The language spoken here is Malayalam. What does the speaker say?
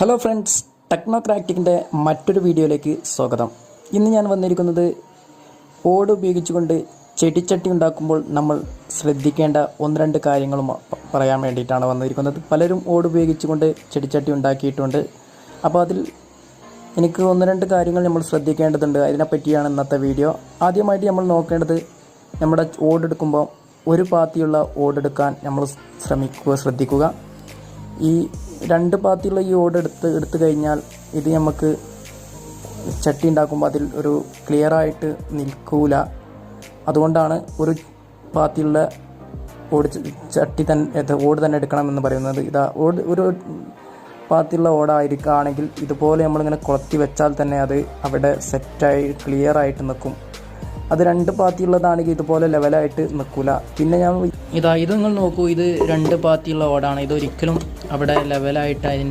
ഹലോ ഫ്രണ്ട്സ് ടെക്നോ ക്രാക്റ്റിക്കിന്റെ മറ്റൊരു വീഡിയോയിലേക്ക് സ്വാഗതം. ഇന്ന് ഞാൻ വന്നിരിക്കുന്നത് ഓട് ഉപയോഗിച്ചുകൊണ്ട് ചെടിച്ചട്ടി ഉണ്ടാക്കുമ്പോൾ നമ്മൾ ശ്രദ്ധിക്കേണ്ട ഒന്ന് രണ്ട് കാര്യങ്ങളും പറയാൻ വേണ്ടിയിട്ടാണ് വന്നിരിക്കുന്നത്. പലരും ഓട് ഉപയോഗിച്ചുകൊണ്ട് ചെടിച്ചട്ടി ഉണ്ടാക്കിയിട്ടുണ്ട്. അപ്പോൾ അതിൽ എനിക്ക് ഒന്ന് രണ്ട് കാര്യങ്ങൾ നമ്മൾ ശ്രദ്ധിക്കേണ്ടതുണ്ട്. അതിനെപ്പറ്റിയാണ് ഇന്നത്തെ വീഡിയോ. ആദ്യമായിട്ട് നമ്മൾ നോക്കേണ്ടത് നമ്മുടെ ഓടെടുക്കുമ്പോൾ ഒരു പാത്തിയുള്ള ഓടെടുക്കാൻ നമ്മൾ ശ്രമിക്കുക ശ്രദ്ധിക്കുക. ഈ രണ്ട് പാത്തിയുള്ള ഈ ഓട് എടുത്ത് എടുത്തു കഴിഞ്ഞാൽ ഇത് നമുക്ക് ചട്ടി ഉണ്ടാക്കുമ്പോൾ അതിൽ ഒരു ക്ലിയർ ആയിട്ട് നിൽക്കൂല. അതുകൊണ്ടാണ് ഒരു പാത്തിയുള്ള ഓട് ചട്ടി തന്നെ ഓട് തന്നെ എടുക്കണമെന്ന് പറയുന്നത്. ഇതാ ഓട് ഒരു പാത്തിയുള്ള ഓടായിരിക്കുകയാണെങ്കിൽ ഇതുപോലെ നമ്മളിങ്ങനെ കുളത്തി വെച്ചാൽ തന്നെ അത് അവിടെ സെറ്റായി ക്ലിയർ ആയിട്ട് നിൽക്കും. അത് രണ്ട് പാത്തിയുള്ളതാണെങ്കിൽ ഇതുപോലെ ലെവലായിട്ട് നിൽക്കൂല. പിന്നെ ഞാൻ ഇതാ ഇത് നിങ്ങൾ നോക്കൂ. ഇത് രണ്ട് പാത്തിയുള്ള ഓടാണ് ഇതൊരിക്കലും അവിടെ ലെവലായിട്ട് അതിന്റെ